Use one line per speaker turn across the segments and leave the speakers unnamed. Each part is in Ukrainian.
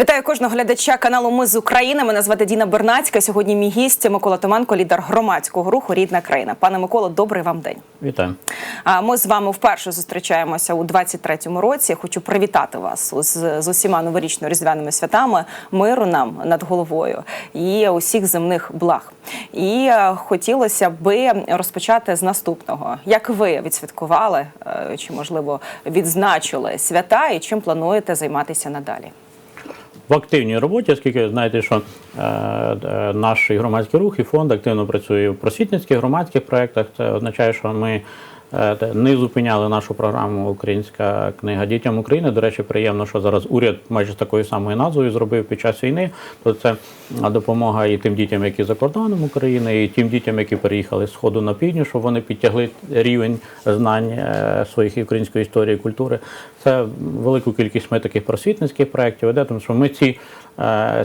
Вітаю кожного глядача каналу Ми з України. Мене звати Діна Бернацька. Сьогодні мій гість Микола Томенко, лідер громадського руху Рідна країна. Пане Миколо, добрий вам день.
Вітаю.
А ми з вами вперше зустрічаємося у 23-му році. Хочу привітати вас з, з усіма новорічно-різдвяними святами, миру нам над головою і усіх земних благ. І е, хотілося би розпочати з наступного. Як ви відсвяткували е, чи можливо відзначили свята, і чим плануєте займатися надалі?
В активній роботі, оскільки знаєте, що е, е, наш громадський рух і фонд активно працює в просвітницьких громадських проєктах. Це означає, що ми не зупиняли нашу програму Українська книга дітям України. До речі, приємно, що зараз уряд майже такою самою назвою зробив під час війни. То це е, допомога і тим дітям, які за кордоном України, і тим дітям, які переїхали з сходу на південь, щоб вони підтягли рівень знань е, своїх української історії і культури. Це велику кількість ми таких просвітницьких проєктів веде, тому що ми е, ці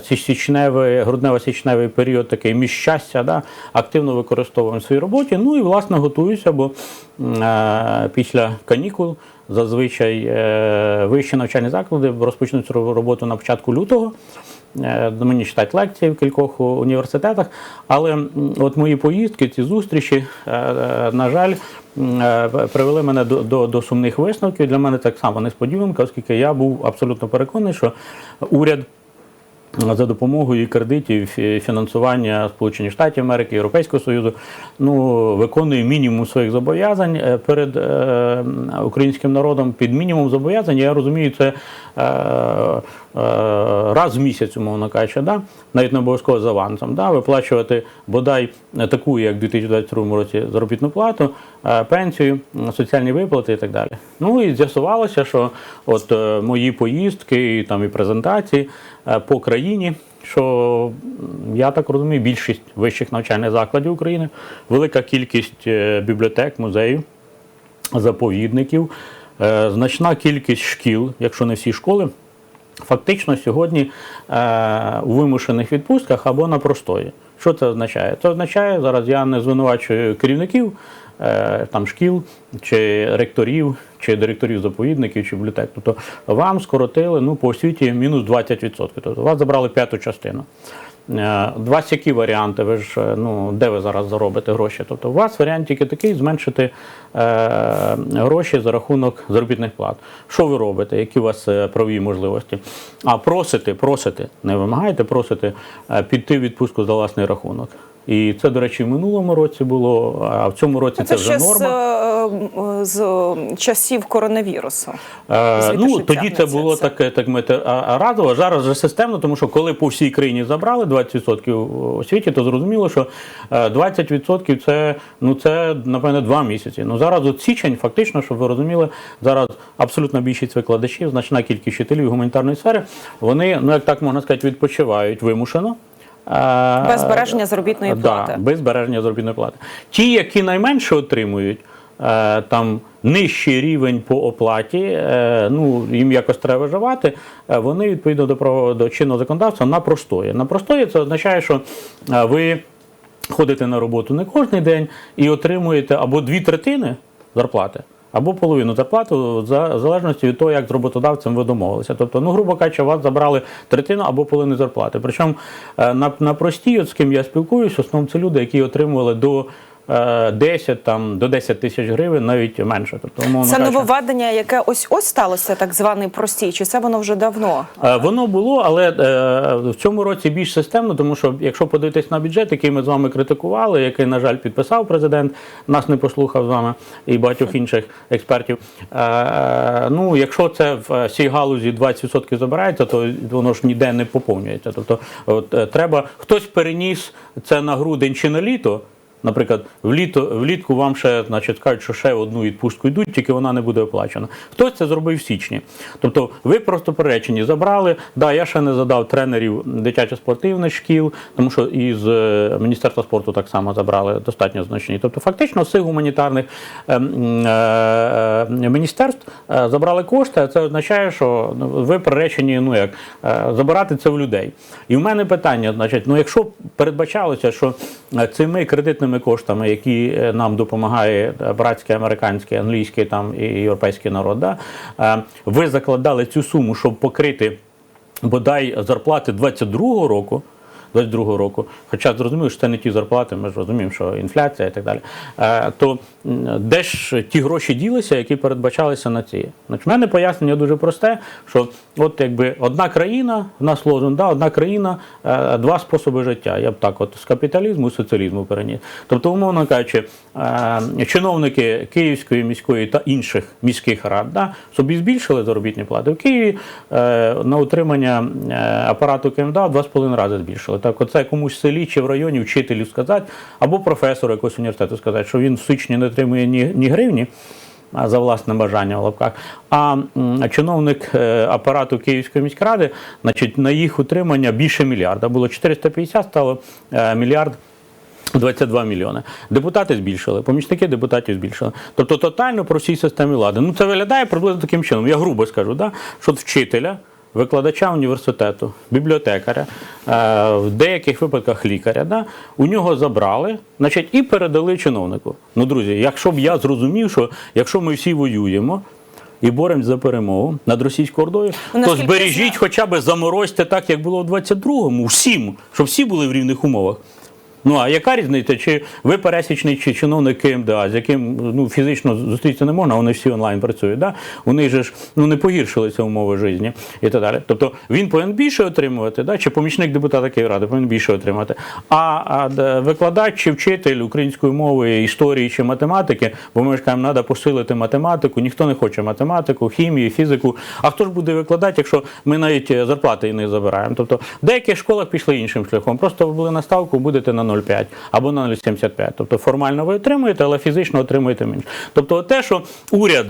січневий, груднево-січневий період такий міжчастя да, активно використовуємо в своїй роботі. Ну і власне готуюся, бо е, після канікул зазвичай е, вищі навчальні заклади розпочнуть роботу на початку лютого. Е, Мені читають лекції в кількох університетах, але от мої поїздки, ці зустрічі, е, е, на жаль, е, привели мене до, до, до сумних висновків. Для мене так само несподіванка, оскільки я був абсолютно переконаний, що уряд за допомогою кредитів, фінансування Сполучених Штатів Америки, Європейського Союзу, ну виконує мінімум своїх зобов'язань е, перед е, українським народом. Під мінімум зобов'язань я розумію, це е, раз в місяць, умовно кажучи, да? навіть не обов'язково з авансом, да? виплачувати бодай таку, як в 2022 році, заробітну плату, пенсію, соціальні виплати і так далі. Ну і з'ясувалося, що от мої поїздки і там і презентації по країні, що я так розумію, більшість вищих навчальних закладів України, велика кількість е, бібліотек, музеїв, заповідників, е, значна кількість шкіл, якщо не всі школи. Фактично сьогодні е, у вимушених відпустках або на простої. Що це означає? Це означає, зараз я не звинувачую керівників е, там, шкіл, чи ректорів, чи директорів заповідників, чи бібліотек. Тобто вам скоротили ну, по освіті мінус 20%. Тобто вас забрали п'яту частину. Е, У вас які варіанти? Ви ж е, ну де ви зараз заробите гроші? Тобто, у вас варіант тільки такий зменшити е, гроші за рахунок заробітних плат. Що ви робите? Які у вас е, правові можливості? А просите, просите, не вимагаєте, просите е, піти в відпустку за власний рахунок. І це, до речі, в минулому році було, а в цьому році це,
Це
вже
ще
норма.
е, з е, часів коронавірусу.
Е, ну тоді це було
це.
таке, так а разово. Зараз вже системно, тому що коли по всій країні забрали 20% у світі, то зрозуміло, що е, 20% це ну це напевне два місяці. Ну зараз от січень, фактично, щоб ви розуміли, зараз абсолютна більшість викладачів, значна кількість вчителів гуманітарної сфери, вони, ну як так можна сказати, відпочивають вимушено. Е,
Без збереження заробітної плати.
Да, без збереження заробітної плати. Ті, які найменше отримують, е, там нижчий рівень по оплаті, е, ну їм якось треба виживати. Вони відповідно до право до чинного законодавства на простої. На простої це означає, що ви ходите на роботу не кожен день і отримуєте або дві третини зарплати. Або половину зарплати, за залежності від того, як з роботодавцем ви домовилися. Тобто, ну, грубо кажучи, у вас забрали третину або половину зарплати. Причому е, на, на простій, от з ким я спілкуюсь, основному це люди, які отримували до 10, там, до 10 тисяч гривень, навіть менше. Тобто, умовно
Це
кажучи,
нововведення, яке ось ось сталося, так званий простій, чи це воно вже давно?
Е, Воно було, але е, в цьому році більш системно, тому що якщо подивитись на бюджет, який ми з вами критикували, який, на жаль, підписав президент, нас не послухав з вами і багатьох інших експертів. е, Ну, якщо це в цій галузі 20% забирається, то воно ж ніде не поповнюється. Тобто, от, е, треба хтось переніс це на грудень чи на літо. Наприклад, вліто, влітку вам ще значить, кажуть, що ще одну відпустку йдуть, тільки вона не буде оплачена. Хтось це зробив в січні. Тобто ви просто перечені забрали. Да, я ще не задав тренерів дитячо-спортивних шкіл, тому що із е, Міністерства спорту так само забрали достатньо значні. Тобто, фактично, цих гуманітарних е, е, е, міністерств е, забрали кошти, а це означає, що ну, ви приречені ну, як, е, забирати це в людей. І в мене питання, значить, ну якщо передбачалося, що цими кредитними коштами, які е, нам допомагає е, братський, американський, англійський там і європейський народ, да, е, ви закладали цю суму, щоб покрити бодай зарплати 22-го року. 22 року, хоча зрозуміло, що це не ті зарплати, ми ж розуміємо, що інфляція і так далі. То де ж ті гроші ділися, які передбачалися на ці? Значить, в мене пояснення дуже просте, що от якби одна країна, в нас лозунг, да, одна країна, е, два способи життя. Я б так, от з капіталізму і соціалізму переніс. Тобто, умовно кажучи, е, чиновники Київської міської та інших міських рад да, собі збільшили заробітні плати. В Києві е, на утримання апарату КМДА з половиною рази збільшили. Так, оце комусь в селі чи в районі вчителю сказати, або професору якогось університету сказати, що він в січні не отримує ні, ні гривні. За власне бажання в лапках. А чиновник е, апарату Київської міськради, значить, на їх утримання більше мільярда. Було 450, стало е, мільярд 22 мільйони. Депутати збільшили, помічники депутатів збільшили. Тобто тотально по всій системі влади. Ну це виглядає приблизно таким чином. Я грубо скажу, да? що вчителя, викладача університету, бібліотекаря, е, в деяких випадках лікаря, да? у нього забрали, значить, і передали чиновнику. Ну, друзі, якщо б я зрозумів, що якщо ми всі воюємо. І боремось за перемогу над російською ордою, то збережіть хоча б заморозьте так, як було в 22-му, всім, щоб всі були в рівних умовах. Ну а яка різниця, чи ви пересічний, чи чиновник КМДА, з яким ну, фізично зустрітися не можна, вони всі онлайн працюють. Да? У них же ж ну, не погіршилися умови житті і так далі. Тобто він повинен більше отримувати, да? чи помічник депутата Київради повинен більше отримати. А, а викладач чи вчитель української мови, історії чи математики, бо ми ж кажемо, треба посилити математику, ніхто не хоче математику, хімію, фізику. А хто ж буде викладати, якщо ми навіть е, зарплати не забираємо? Тобто в деяких школах пішли іншим шляхом. Просто ви були на ставку, будете на 0,5 або на 0,75. Тобто формально ви отримуєте, але фізично отримуєте менше. Тобто те, що уряд.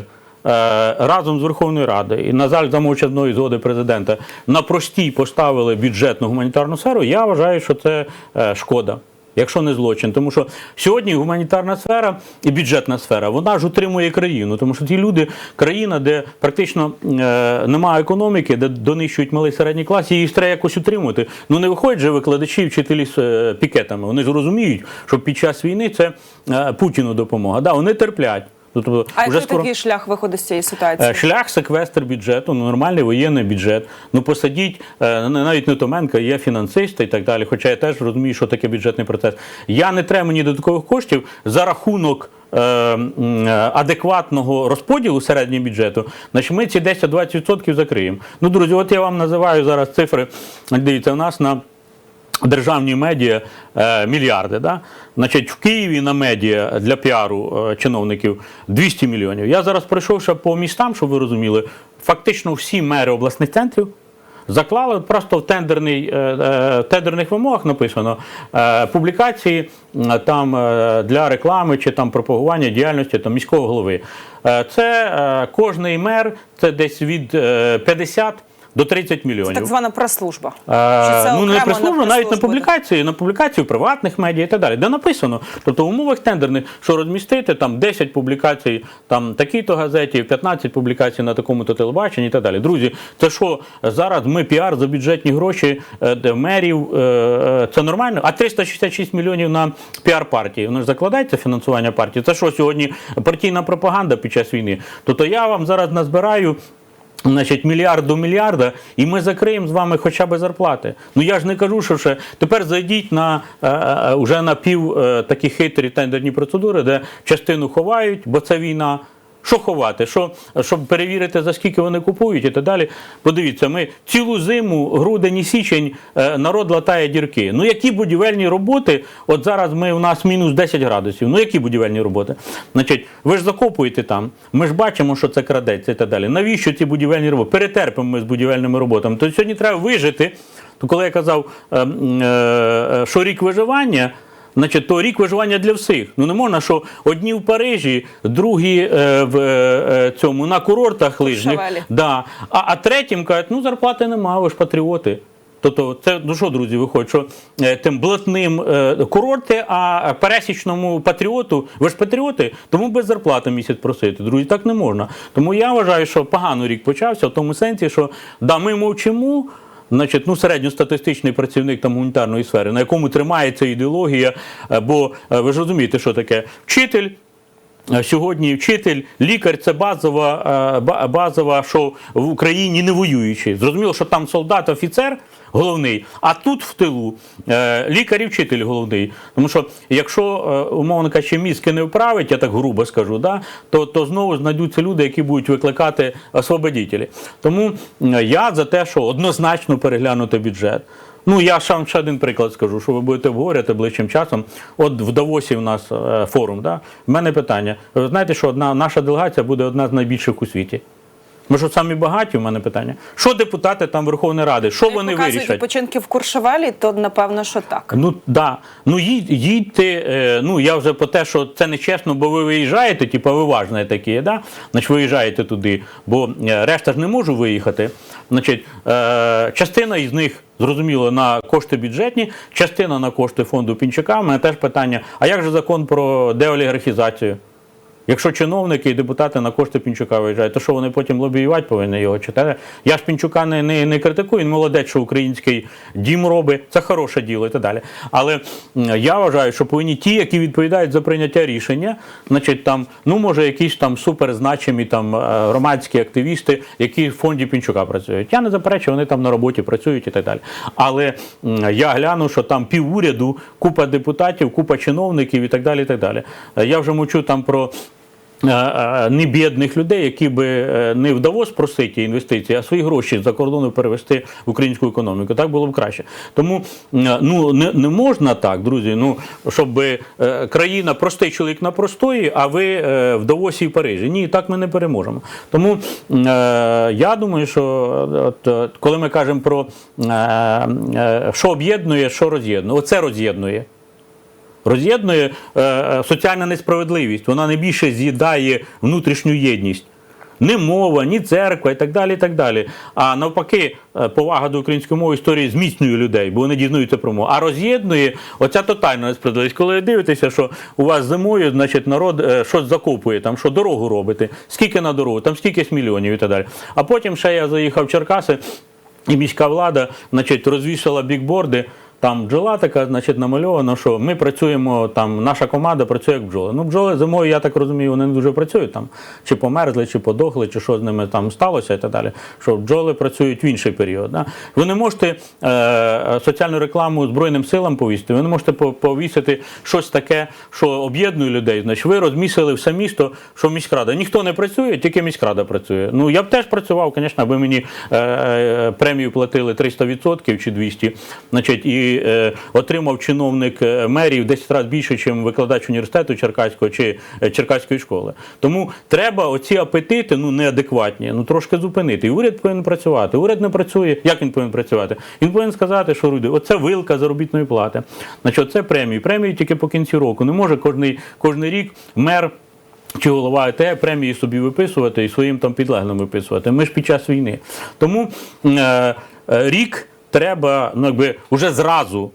е, Разом з Верховною Радою і на жаль, за мовчазної згоди президента на простій поставили бюджетну гуманітарну сферу. Я вважаю, що це е, шкода. Якщо не злочин, тому що сьогодні гуманітарна сфера і бюджетна сфера вона ж утримує країну, тому що ті люди, країна, де практично е, немає економіки, де донищують малий середній клас, її треба якось утримувати. Ну не виходять же викладачі, вчителі з е, пікетами. Вони зрозуміють, що під час війни це е, Путіну допомога. Да, вони терплять. Тобто,
А
вже
який
скоро...
такий шлях виходу з цієї ситуації?
Е, Шлях секвестр бюджету, ну, нормальний воєнний бюджет. Ну посадіть е, навіть не Томенка, є фінансисти і так далі. Хоча я теж розумію, що таке бюджетний процес. Я не треба мені додаткових коштів за рахунок. е, Адекватного розподілу середнього бюджету, значить ми ці 10-20% закриємо. Ну, друзі, от я вам називаю зараз цифри. Дивіться, у нас на державні медіа е, мільярди. Да? Значить, в Києві на медіа для піару е, чиновників 200 мільйонів. Я зараз пройшов ще по містам, щоб ви розуміли, фактично всі мери обласних центрів. Заклали просто в тендерний, е, тендерних вимогах написано публікації там для реклами чи там пропагування діяльності там, міського голови. Це кожний мер, це десь від е, 50 до 30 мільйонів.
Так звана прес-служба.
Е, ну, не
на
навіть на публікації, на публікації в приватних медіа і так далі, де написано. Тобто в умовах тендерних, що розмістити там 10 публікацій, там такій-то газеті, 15 публікацій на такому-то телебаченні і так далі. Друзі, це що зараз ми піар за бюджетні гроші е, мерів, е, це нормально? А 366 мільйонів на піар партії. Воно ж закладається фінансування партії. Це що сьогодні партійна пропаганда під час війни? Тобто я вам зараз назбираю. Значить, мільярд до мільярда, і ми закриємо з вами хоча б зарплати. Ну я ж не кажу, що ще тепер зайдіть на е, е, уже на пів е, такі хитрі тендерні процедури, де частину ховають, бо це війна. Що ховати? Що, щоб перевірити, за скільки вони купують і так далі. Подивіться, ми цілу зиму, грудень і січень, е, народ латає дірки. Ну які будівельні роботи? От зараз ми у нас мінус 10 градусів. Ну які будівельні роботи? Значить, ви ж закопуєте там. Ми ж бачимо, що це крадеться і так далі. Навіщо ці будівельні роботи? Перетерпимо ми з будівельними роботами. То сьогодні треба вижити. То коли я казав, е, м, е, е, що рік виживання. Значить, то рік виживання для всіх. Ну не можна, що одні в Парижі, другі е, в е, цьому на курортах лижних. Да. А, а третім кажуть, ну зарплати нема, ви ж патріоти. Тобто, це ну що, друзі, виходить, що е, тим блатним е, курорти, а пересічному патріоту, ви ж патріоти, тому без зарплати місяць просити. Друзі, так не можна. Тому я вважаю, що погано рік почався в тому сенсі, що да, ми мовчимо. Значить, ну середньостатистичний працівник там гуманітарної сфери, на якому тримається ідеологія, е, бо е, ви ж розумієте, що таке вчитель. Е, сьогодні вчитель, лікар це базова, е, ба- базова, що в Україні не воюючи. Зрозуміло, що там солдат, офіцер головний, а тут в тилу е, лікар і вчитель головний. Тому що якщо, умовно кажучи, мізки не вправить, я так грубо скажу, да, то, то знову знайдуться люди, які будуть викликати освободітелі. Тому я за те, що однозначно переглянути бюджет. Ну, я сам ще один приклад скажу, що ви будете обговорювати ближчим часом. От в Давосі в нас е, форум. Да? В мене питання. Ви знаєте, що одна наша делегація буде одна з найбільших у світі. Ми що самі багаті, у мене питання. Що депутати там Верховної Ради? Що
Як
вони вирішать?
відпочинки в Куршевелі, то напевно, що так.
Ну да. Ну їдь, їдьте. Е, ну я вже по те, що це не чесно, бо ви виїжджаєте, типу, ви важні такі, да? Значить, виїжджаєте туди, бо е, решта ж не можу виїхати. Значить, е, частина із них. Зрозуміло, на кошти бюджетні, частина на кошти фонду Пінчака. У мене теж питання: а як же закон про деолігархізацію? Якщо чиновники і депутати на кошти Пінчука виїжджають, то що вони потім лобіювати повинні його читати? Я ж Пінчука не, не, не критикую, він молодець, що український дім робить, це хороше діло і так далі. Але я вважаю, що повинні ті, які відповідають за прийняття рішення, значить там, ну може, якісь там суперзначені там е, громадські активісти, які в фонді Пінчука працюють. Я не заперечую, вони там на роботі працюють і так далі. Але я гляну, що там пів уряду, купа депутатів, купа чиновників і так далі. І так далі. Е, Я вже мовчу там про. Е, е, Не бідних людей, які би е, не в Давос просити інвестиції, а свої гроші за кордону перевести в українську економіку. Так було б краще. Тому ну не, не можна так, друзі. Ну щоб країна простий чоловік на простої, а ви в Давосі і Парижі. Ні, так ми не переможемо. Тому я думаю, що от, коли ми кажемо про що об'єднує, що роз'єднує, оце роз'єднує роз'єднує е, е, соціальна несправедливість. Вона не більше з'їдає внутрішню єдність. Ні мова, ні церква і так далі. і так далі. А навпаки, е, повага до української мови історії зміцнює людей, бо вони дізнаються про мову. А роз'єднує оця тотальна несправедливість. Коли ви дивитеся, що у вас зимою, значить, народ е, щось закопує, там що дорогу робите, скільки на дорогу, там скільки мільйонів і так далі. А потім ще я заїхав в Черкаси, і міська влада, значить, розвішала бікборди. Там бджола така, значить, намальовано, що ми працюємо там, наша команда працює як бджоли. Ну, бджоли зимою, я так розумію, вони не дуже працюють там, чи померзли, чи подохли, чи що з ними там сталося і так далі. Що бджоли працюють в інший період. Да? Ви не можете е, соціальну рекламу Збройним силам повісити, ви не можете повісити щось таке, що об'єднує людей. Значить, ви розмісили все місто, що міськрада. Ніхто не працює, тільки міськрада працює. Ну, я б теж працював, звісно, аби мені е, е, премію платили 300% чи 200, значить, і е, отримав чиновник е, мерії в 10 разів більше, ніж викладач університету Черкаського чи е, Черкаської школи. Тому треба оці апетити ну, неадекватні, ну трошки зупинити. І уряд повинен працювати. Уряд не працює. Як він повинен працювати? Він повинен сказати, що люди, оце вилка заробітної плати. Значить, це премії. Премії тільки по кінці року. Не може кожний, кожний рік мер. Чи голова АТ премії собі виписувати і своїм там підлеглим виписувати. Ми ж під час війни. Тому е, е, рік треба ну, якби, вже зразу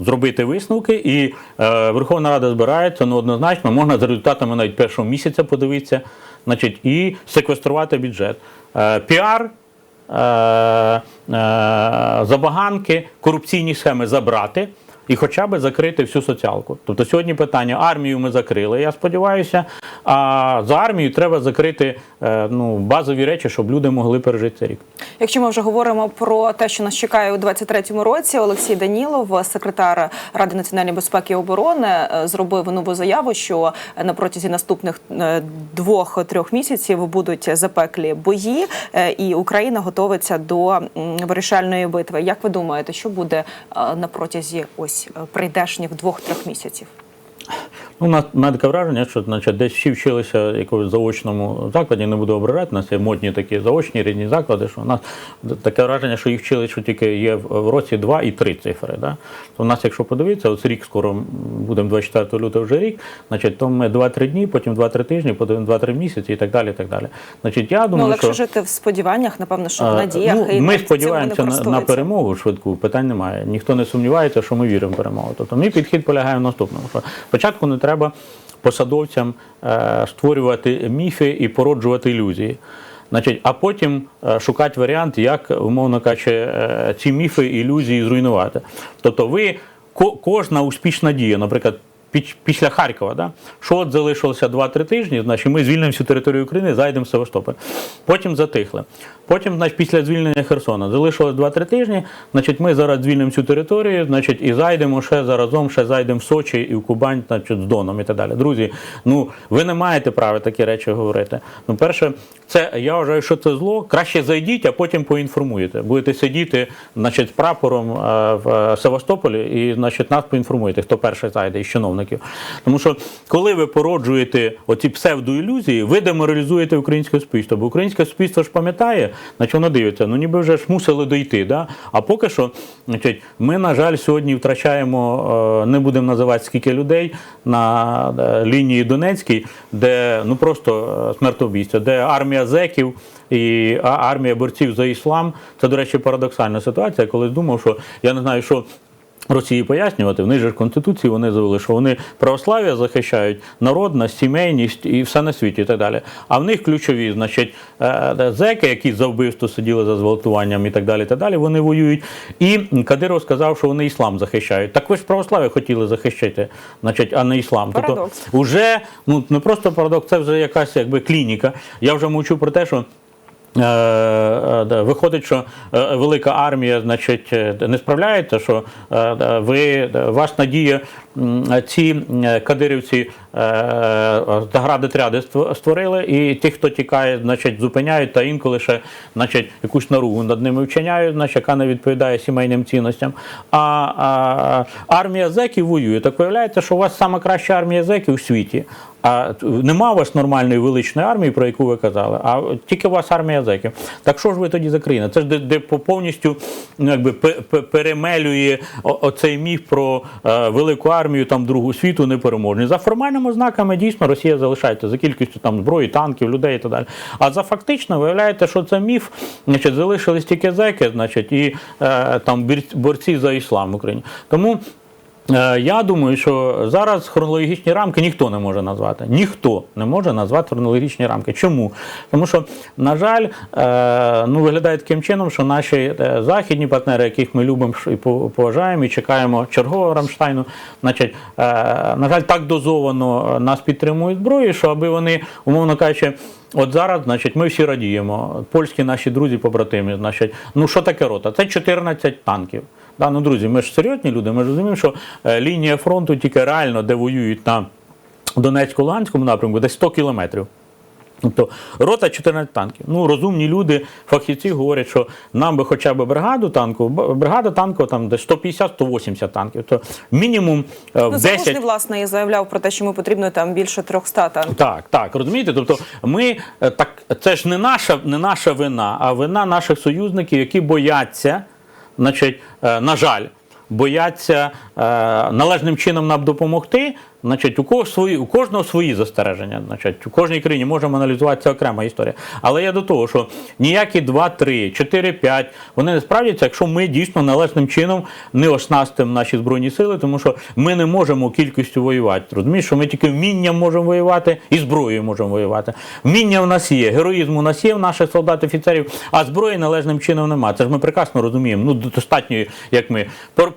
зробити висновки, і е, Верховна Рада збирається ну, однозначно, можна за результатами навіть першого місяця подивитися, значить, і секвеструвати бюджет. Е, піар. Е, е, забаганки, корупційні схеми забрати і хоча б закрити всю соціалку. Тобто сьогодні питання армію ми закрили, я сподіваюся. А за армію треба закрити е, ну, базові речі, щоб люди могли пережити цей рік.
Якщо ми вже говоримо про те, що нас чекає у 23-му році, Олексій Данілов, секретар Ради національної безпеки і оборони, е, зробив нову заяву, що на протязі наступних е, двох-трьох місяців будуть запеклі бої, і Україна готовиться до вирішальної битви. Як ви думаєте, що буде на протязі ось е, прийдешніх двох-трьох місяців?
Ну, у нас у мене таке враження, що значить, десь всі вчилися в якомусь заочному закладі, не буду ображати, у нас є модні такі заочні рідні заклади, що у нас таке враження, що їх вчили, що тільки є в в році 2 і 3 цифри. Да? То у нас, якщо подивитися, ось рік скоро будемо 24 лютого вже рік, значить, то ми 2-3 дні, потім 2-3 тижні, потім 2-3 місяці і так далі. І так далі. Значить, я
Ну,
думаю,
легше
що...
жити в сподіваннях, напевно, що в надіях.
ну,
і
ми
на
сподіваємося на, на перемогу швидку, питань немає. Ніхто не сумнівається, що ми віримо в перемогу. Тобто мій підхід полягає в наступному. Що спочатку не треба посадовцям е, створювати міфи і породжувати ілюзії. Значить, а потім е, шукати варіант, як, умовно кажучи, е, ці міфи, і ілюзії зруйнувати. Тобто, ви кожна успішна дія, наприклад, після Харкова, да, що от залишилося 2-3 тижні, значить ми звільнимо всю територію України, зайдемо в Севастополь. Потім затихли. Потім, значить, після звільнення Херсона залишилось 2-3 тижні. Значить, ми зараз звільнимо цю територію, значить, і зайдемо ще заразом, ще зайдемо в Сочі і в Кубань, значить, з Доном і так далі. Друзі, ну ви не маєте права такі речі говорити. Ну, перше, це я вважаю, що це зло. Краще зайдіть, а потім поінформуєте. Будете сидіти, значить, прапором е, в е, Севастополі, і значить нас поінформуєте, хто перший зайде із чиновників. Тому що коли ви породжуєте оці псевдоілюзії, ви деморалізуєте українське суспільство. Бо українське суспільство ж пам'ятає, на що воно дивиться. Ну ніби вже ж мусили дойти. Да? А поки що, значить, ми, на жаль, сьогодні втрачаємо, е, не будемо називати скільки людей на е, лінії Донецькій, де ну просто е, де армія зеків і армія борців за іслам. Це, до речі, парадоксальна ситуація. Я колись думав, що я не знаю, що. Росії пояснювати, вони ж в Конституції вони завели, що вони православ'я захищають, народність, сімейність і все на світі і так далі. А в них ключові, значить, е, зеки, які за вбивство сиділи за зґвалтуванням і так далі, і так далі, вони воюють. І Кадиров сказав, що вони іслам захищають. Так ви ж православ'я хотіли захищати, значить, а не іслам.
Парадокс.
Тобто, уже ну не просто парадокс, це вже якась якби клініка. Я вже мовчу про те, що. Е, е, Виходить, що е, велика армія, значить, не справляється, що ви вас надія ці кадирівці заградотряди створили, і ті, хто тікає, значить, зупиняють та інколи ще значить, якусь наругу над ними вчиняють, значить, яка не відповідає сімейним цінностям. А, а армія зеків воює. Так виявляється, що у вас сама краща армія зеків у світі. А нема у вас нормальної величної армії, про яку ви казали, а тільки у вас армія зеків. Так що ж ви тоді за країна? Це ж де, де по- повністю ну, якби, пе- пе- перемелює оцей міф про е, велику армію там другу світу непереможний. За формальними ознаками дійсно Росія залишається за кількістю там зброї, танків, людей і так далі. А за фактично виявляєте, що це міф, значить, залишились тільки зеки, значить, і е, там борці за іслам в Україні. Тому. Е, Я думаю, що зараз хронологічні рамки ніхто не може назвати. Ніхто не може назвати хронологічні рамки. Чому? Тому що, на жаль, е, ну, виглядає таким чином, що наші е, західні партнери, яких ми любимо і поважаємо, і чекаємо чергового Рамштайну, значить, на жаль, так дозовано нас підтримують зброю, що аби вони, умовно кажучи, От зараз, значить, ми всі радіємо. Польські наші друзі, побратими, значить, ну що таке рота? Це 14 танків. Да, ну, друзі, ми ж серйозні люди, ми ж розуміємо, що е, лінія фронту тільки реально, де воюють на Донецько-Луганському напрямку, десь 100 кілометрів. Тобто рота 14 танків. Ну, розумні люди, фахівці говорять, що нам би хоча б бригаду танку, бригада танкова там десь 150-180 танків. То мінімум е, в
Ну,
10...
Залужний, власне, і заявляв про те, що ми потрібно там більше 300 танків.
Так, так, розумієте? Тобто, ми е, так, це ж не наша, не наша вина, а вина наших союзників, які бояться, значить, е, на жаль, бояться е, належним чином нам допомогти. Значить, у кого свої, у кожного свої застереження. Значить, у кожній країні можемо аналізувати це окрема історія. Але я до того, що ніякі 2, 3, 4, 5, вони не справдяться, якщо ми дійсно належним чином не оснастимо наші збройні сили, тому що ми не можемо кількістю воювати. Розумієш, що ми тільки вмінням можемо воювати і зброєю можемо воювати. Вміння в нас є, героїзм у нас є в наших солдат, офіцерів, а зброї належним чином немає. Це ж ми прекрасно розуміємо. Ну достатньо, як ми.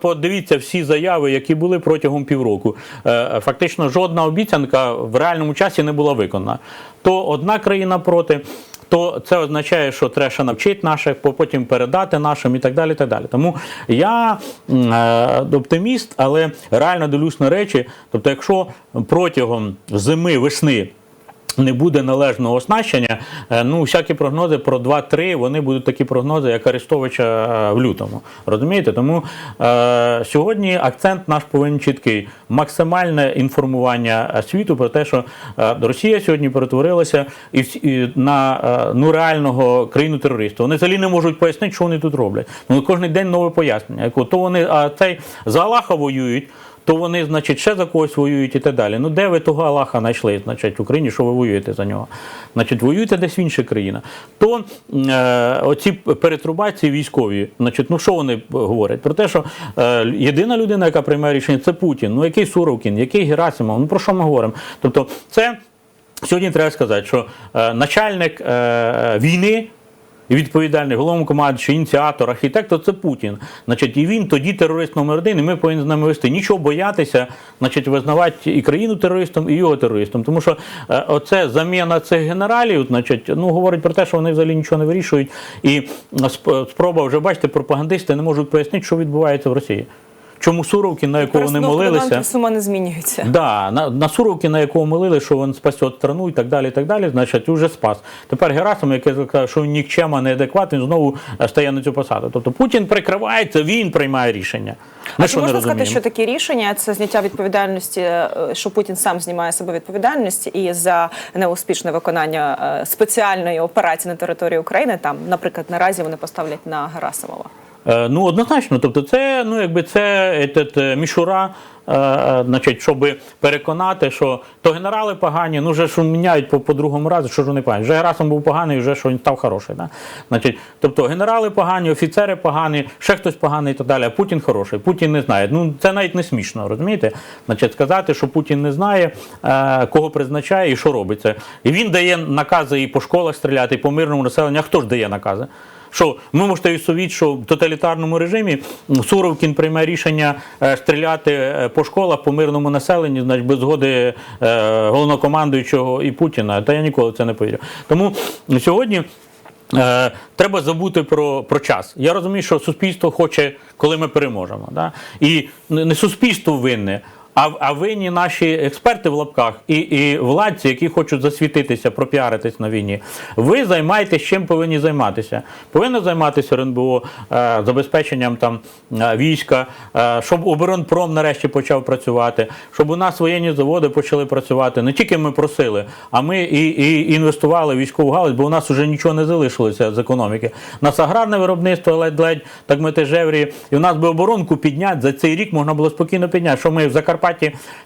Подивіться всі заяви, які були протягом півроку. Фактично, жодна обіцянка в реальному часі не була виконана. То одна країна проти. То це означає, що треба ще навчити наших, потім передати нашим і так далі. Так далі. Тому я е, оптиміст, але реально дивлюсь на речі. Тобто, якщо протягом зими, весни не буде належного оснащення, е, ну всякі прогнози про 2-3, вони будуть такі прогнози, як Арестовича е, в лютому. Розумієте? Тому е, сьогодні акцент наш повинен чіткий: максимальне інформування е, світу про те, що Росія сьогодні перетворилася і, і на ну реального країну терориста. Вони взагалі не можуть пояснити, що вони тут роблять. Ну кожен день нове пояснення. То вони а цей за Аллаха воюють то вони, значить, ще за когось воюють і так далі. Ну де ви того Аллаха знайшли, значить, в Україні, що ви воюєте за нього? Значить, воюєте десь в іншій країні. То е, оці перетрубації військові, значить, ну що вони говорять? Про те, що е, єдина людина, яка приймає рішення, це Путін. Ну який Суровкін, який Герасимов? Ну про що ми говоримо? Тобто, це сьогодні треба сказати, що е, начальник е, війни відповідальний головнокомандуючий, ініціатор, архітектор це Путін. Значить, і він тоді терорист номер один, і ми повинні з нами вести. Нічого боятися, значить, визнавати і країну терористом, і його терористом. Тому що е, оце заміна цих генералів, значить, ну говорить про те, що вони взагалі нічого не вирішують. І сп- спроба вже бачите, пропагандисти не можуть пояснити, що відбувається в Росії. Чому Суровкін, на якого вони молилися,
сума не змінюється.
Да, на, на Суровки, на якого молили, що він спасе страну і так далі, і так далі, значить, вже спас. Тепер Герасим, який сказав, що він нікчема неадекватний, знову е, стає на цю посаду. Тобто Путін прикривається, він приймає рішення. Ми
А чи можна сказати, що такі рішення це зняття відповідальності, е, що Путін сам знімає себе відповідальність і за неуспішне виконання е, спеціальної операції на території України, там, наприклад, наразі вони поставлять на Герасимова.
Е, Ну, однозначно, тобто, це ну якби це етет, е, мішура, е, е, значить, щоб переконати, що то генерали погані, ну вже що міняють по, по другому разу, що ж вони погані. Вже Герасим був поганий, вже що він став хороший. Да? Значить, тобто генерали погані, офіцери погані, ще хтось поганий і так далі. А Путін хороший. Путін не знає. Ну це навіть не смішно, розумієте? Значить, сказати, що Путін не знає, е, кого призначає і що робиться. І він дає накази і по школах стріляти, і по мирному населенню. А хто ж дає накази? Що ми можете відсовіть, що в тоталітарному режимі Суровкін приймає рішення е, стріляти е, по школах, по мирному населенні, значить, без згоди е, головнокомандуючого і Путіна. Та я ніколи в це не повірю. Тому сьогодні. Треба забути про, про час. Я розумію, що суспільство хоче, коли ми переможемо. Да? І не суспільство винне, а, а винні наші експерти в лапках і, і владці, які хочуть засвітитися, пропіаритись на війні. Ви займаєтесь чим повинні займатися. Повинні займатися РНБО е, забезпеченням там е, війська, е, щоб оборонпром нарешті почав працювати, щоб у нас воєнні заводи почали працювати. Не тільки ми просили, а ми і, і інвестували в військову галузь, бо у нас вже нічого не залишилося з економіки. У нас аграрне виробництво ледь-ледь, так ми те жеврі, і у нас би оборонку підняти за цей рік можна було спокійно підняти. Що ми в Закарпатті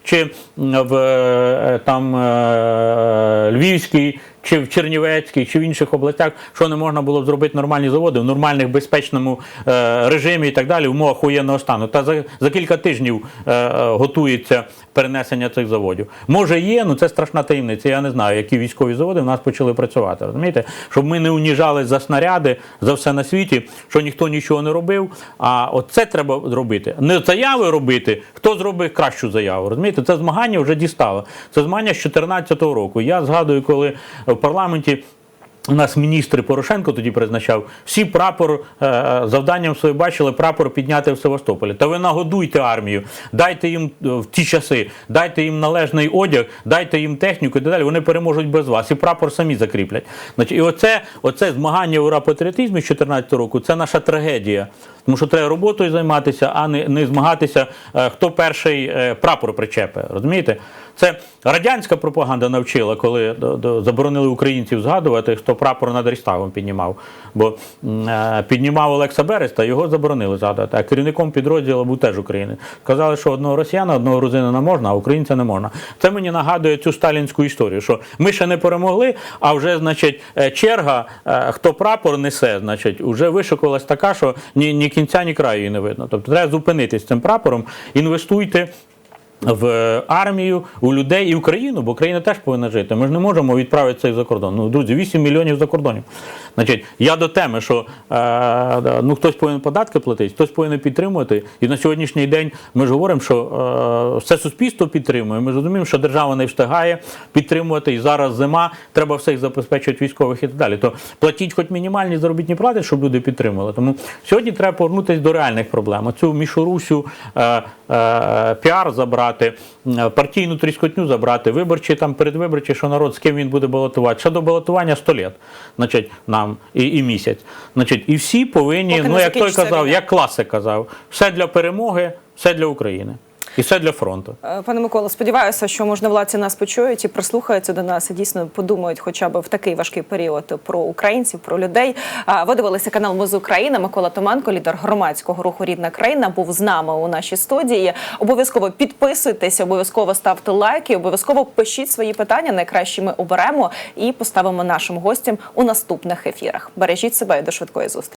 чи в е, там е, Львівській. Чи в Чернівецькій, чи в інших областях, що не можна було зробити нормальні заводи в нормальних безпечному е, режимі і так далі, в умовах воєнного стану. Та за, за кілька тижнів е, е, готується перенесення цих заводів. Може є, ну це страшна таємниця. Я не знаю, які військові заводи в нас почали працювати. Розумієте, щоб ми не уніжали за снаряди, за все на світі, що ніхто нічого не робив. А от це треба робити. Не заяви робити, хто зробить кращу заяву. Розумієте, це змагання вже дістало. Це змагання з 2014 року. Я згадую, коли в парламенті. У нас міністр Порошенко тоді призначав, всі прапор е, завданням своє бачили прапор підняти в Севастополі. Та ви нагодуйте армію, дайте їм е, в ті часи, дайте їм належний одяг, дайте їм техніку і так далі. Вони переможуть без вас. І прапор самі закріплять. Значить, і оце, оце змагання ура патріотизмі з 2014 року це наша трагедія. Тому що треба роботою займатися, а не, не змагатися, е, хто перший е, прапор причепе. Розумієте? Це радянська пропаганда навчила, коли заборонили українців згадувати, хто прапор над Рейхстагом піднімав. Бо е, піднімав Олекса Береста, його заборонили згадувати. А керівником підрозділу був теж українець. Сказали, що одного росіяна, одного грузина можна, а українця не можна. Це мені нагадує цю сталінську історію, що ми ще не перемогли, а вже, значить, е, черга, е, хто прапор несе, значить, вже вишикувалась така, що ні, ні кінця, ні краю її не видно. Тобто треба зупинитись цим прапором, інвестуйте в армію, у людей і в країну, бо країна теж повинна жити. Ми ж не можемо відправити цих за кордон. Ну, друзі, 8 мільйонів за кордонів. Значить, я до теми, що е, ну, хтось повинен податки платити, хтось повинен підтримувати. І на сьогоднішній день ми ж говоримо, що е, все суспільство підтримує. Ми розуміємо, що держава не встигає підтримувати. І зараз зима, треба всіх забезпечувати військових і так далі. То платіть хоч мінімальні заробітні плати, щоб люди підтримували. Тому сьогодні треба повернутися до реальних проблем. Оцю мішурусю е, е, піар забрати, е, партійну тріскотню забрати, виборчі там передвиборчі, що народ з ким він буде балотувати. Ще до балотування 100 літ, значить, нам і, і місяць. Значить, і всі повинні,
Поки
ну як той казав, як класик казав, все для перемоги, все для України. І все для фронту.
Е, Пане Миколо, сподіваюся, що можновладці нас почують і прислухаються до нас і дійсно подумають, хоча б в такий важкий період про українців, про людей. Ви дивилися канал Моз Україна. Микола Томанко, лідер громадського руху Рідна країна, був з нами у нашій студії. Обов'язково підписуйтесь, обов'язково ставте лайки, обов'язково пишіть свої питання. Найкраще ми оберемо і поставимо нашим гостям у наступних ефірах. Бережіть себе і до швидкої зустрічі.